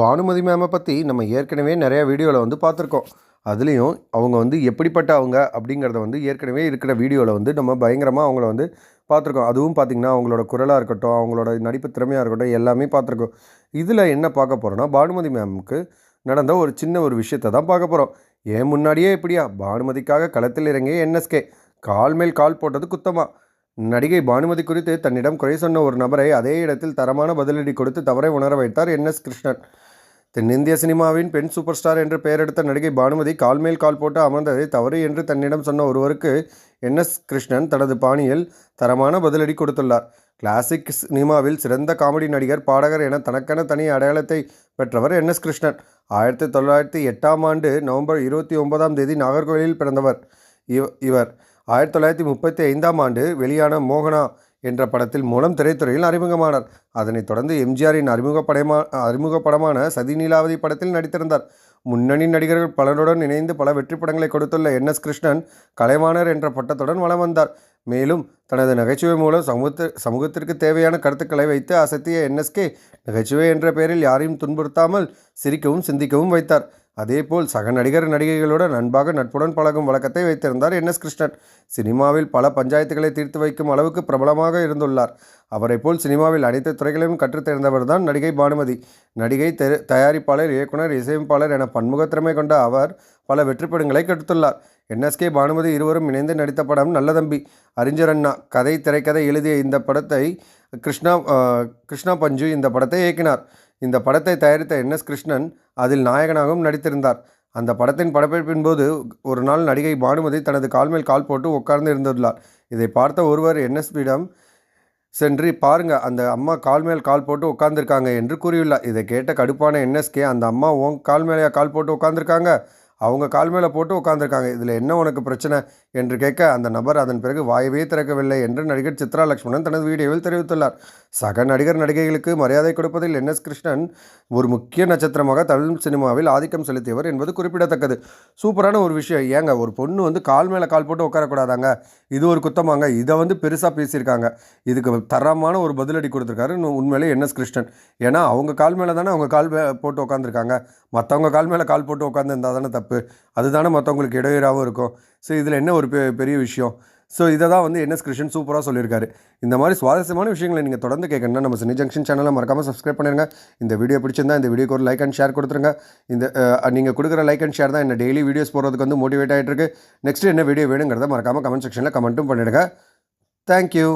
பானுமதி மேமை பற்றி நம்ம ஏற்கனவே நிறையா வீடியோவில் வந்து பார்த்துருக்கோம். அதுலேயும் அவங்க வந்து எப்படிப்பட்ட அவங்க அப்படிங்கிறத வந்து ஏற்கனவே இருக்கிற வீடியோவில் வந்து நம்ம பயங்கரமாக அவங்கள வந்து பார்த்துருக்கோம். அதுவும் பார்த்திங்கன்னா அவங்களோட குரலாக இருக்கட்டும் அவங்களோட நடிப்பு திறமையாக இருக்கட்டும் எல்லாமே பார்த்துருக்கோம். இதில் என்ன பார்க்க போகிறோன்னா பானுமதி மேமுக்கு நடந்த ஒரு சின்ன ஒரு விஷயத்தை தான் பார்க்க போகிறோம் ஏன் முன்னாடியே இப்படியா? பானுமதிக்காக களத்தில் இறங்கிய என்எஸ்கே கால் மேல் கால் போட்டது குத்தமாக நடிகை பானுமதி குறித்து தன்னிடம் குறை சொன்ன ஒரு நபரை அதே இடத்தில் தரமான பதிலடி கொடுத்து தவறை உணர வைத்தார் என் எஸ் கிருஷ்ணன். தென்னிந்திய சினிமாவின் பெண் சூப்பர் ஸ்டார் என்று பெயரெடுத்த நடிகை பானுமதி கால் மேல் கால் போட்டு அமர்ந்ததை தவறு என்று தன்னிடம் சொன்ன ஒருவருக்கு என். எஸ். கிருஷ்ணன் தனது பாணியில் தரமான பதிலடி கொடுத்துள்ளார். கிளாசிக் சினிமாவில் சிறந்த காமெடி நடிகர் பாடகர் என தனக்கென தனி அடையாளத்தை பெற்றவர் என். எஸ். கிருஷ்ணன். ஆயிரத்தி தொள்ளாயிரத்தி எட்டாம் ஆண்டு நவம்பர் இருபத்தி ஒன்பதாம் தேதி நாகர்கோவிலில் பிறந்தவர். இவ- இவர். ஆயிரத்தி தொள்ளாயிரத்தி முப்பத்தி ஐந்தாம் ஆண்டு வெளியான மோகனா என்ற படத்தில் மூலம் திரைத்துறையில் அறிமுகமானார். அதனைத் தொடர்ந்து எம்ஜிஆரின் அறிமுக படமா அறிமுக படமான சதி நீலாவதி படத்தில் நடித்திருந்தார். முன்னணி நடிகர்கள் பலருடன் இணைந்து பல வெற்றி படங்களை கொடுத்துள்ள என். எஸ். கிருஷ்ணன் கலைவாணர் என்ற பட்டத்துடன் வலம் வந்தார். மேலும் தனது நகைச்சுவை மூலம் சமூகத்து சமூகத்திற்கு தேவையான கருத்துக்களை வைத்து அசத்திய என்எஸ்கே நகைச்சுவை என்ற பெயரில் யாரையும் துன்புறுத்தாமல் சிரிக்கவும் சிந்திக்கவும் வைத்தார். அதேபோல் சக நடிகர் நடிகைகளுடன் அன்பாக நட்புடன் பழகும் வழக்கத்தை வைத்திருந்தார் என். எஸ். கிருஷ்ணன். சினிமாவில் பல பஞ்சாயத்துகளை தீர்த்து வைக்கும் அளவுக்கு பிரபலமாக இருந்துள்ளார். அவரைப் போல் சினிமாவில் அனைத்து துறைகளையும் கற்றுத்தேர்ந்தவர் தான் நடிகை பானுமதி. நடிகை தயாரிப்பாளர் இயக்குனர் இசையமைப்பாளர் என பன்முகத்திறமை கொண்ட அவர் பல வெற்றிப்படங்களை கெடுத்துள்ளார். என்எஸ்கே பானுமதி இருவரும் இணைந்து நடித்த படம் நல்ல தம்பி அறிஞர் அண்ணா. கதை திரைக்கதை எழுதிய இந்த படத்தை கிருஷ்ணா கிருஷ்ணா பஞ்சு இந்த படத்தை இயக்கினார். இந்த படத்தை தயாரித்த என் எஸ் கிருஷ்ணன் அதில் நாயகனாகவும் நடித்திருந்தார். அந்த படத்தின் படப்பிடிப்பின் போது ஒரு நாள் நடிகை பானுமதி தனது கால் மேல் கால் போட்டு உட்கார்ந்து இருந்துள்ளார். இதை பார்த்த ஒருவர் என்எஸ்பியிடம் சென்று பாருங்க அந்த அம்மா கால் மேல் கால் போட்டு உட்காந்துருக்காங்க என்று கூறியுள்ளார். இதை கேட்ட கடுப்பான என்எஸ்கே அந்த அம்மா உன் கால் மேலேயா கால் போட்டு உட்காந்துருக்காங்க அவங்க கால் மேலே போட்டு உட்காந்துருக்காங்க இதில் என்ன உனக்கு பிரச்சனை? என்று கேட்க அந்த நபர் அதன் பிறகு வாயவே திறக்கவில்லை என்று நடிகர் சித்ரா லட்சுமணன் தனது வீடியோவில் தெரிவித்துள்ளார். சக நடிகர் நடிகைகளுக்கு மரியாதை கொடுப்பதில் என் எஸ் கிருஷ்ணன் ஒரு முக்கிய நட்சத்திரமாக தமிழ் சினிமாவில் ஆதிக்கம் செலுத்தியவர் என்பது குறிப்பிடத்தக்கது. சூப்பரான ஒரு விஷயம். ஏங்க ஒரு பொண்ணு வந்து கால் மேலே கால் போட்டு உட்காரக்கூடாதாங்க? இது ஒரு குத்தமாங்க. இதை வந்து பெருசாக பேசியிருக்காங்க. இதுக்கு தரமான ஒரு பதிலடி கொடுத்துருக்காரு உண்மையிலே என் எஸ் கிருஷ்ணன். ஏன்னா அவங்க கால் மேலே தானே அவங்க கால் போட்டு உட்காந்துருக்காங்க மற்றவங்க கால் மேலே கால் போட்டு உட்காந்துருந்தா தானே தப்பு. அதுதானே மற்றவங்களுக்கு இடையூறாகவும் இருக்கும். ஸோ இதில் என்ன ஒரு பெ- பெரிய விஷயம்? ஸோ இதை தான் வந்து என்எஸ் கிருஷ்ணன் சூப்பராக சொல்லியிருக்காரு. இந்த மாதிரி சுவாரஸ்யமான விஷயங்களை நீங்கள் தொடர்ந்து கேட்கணும்னா நம்ம சினி ஜங்ஷன் சேனலை மறக்காமல் சப்ஸ்கிரைப் பண்ணிடுங்க இந்த வீடியோ பிடிச்சிருந்தா இந்த வீடியோக்கு ஒரு லைக் அண்ட் ஷேர் கொடுத்துருங்க. இந்த நீங்கள் கொடுக்குற லைக் அண்ட் ஷேர் தான் என்ன டெய்லி வீடியோஸ் போடுறதுக்கு வந்து மோட்டிவேட் ஆகிட்டு இருக்கு நெக்ஸ்ட் என்ன வீடியோ வேணுங்கிறத மறக்காமல் கமெண்ட் செக்ஷனில் கமெண்ட்டும் பண்ணிடுங்க. தேங்க்யூ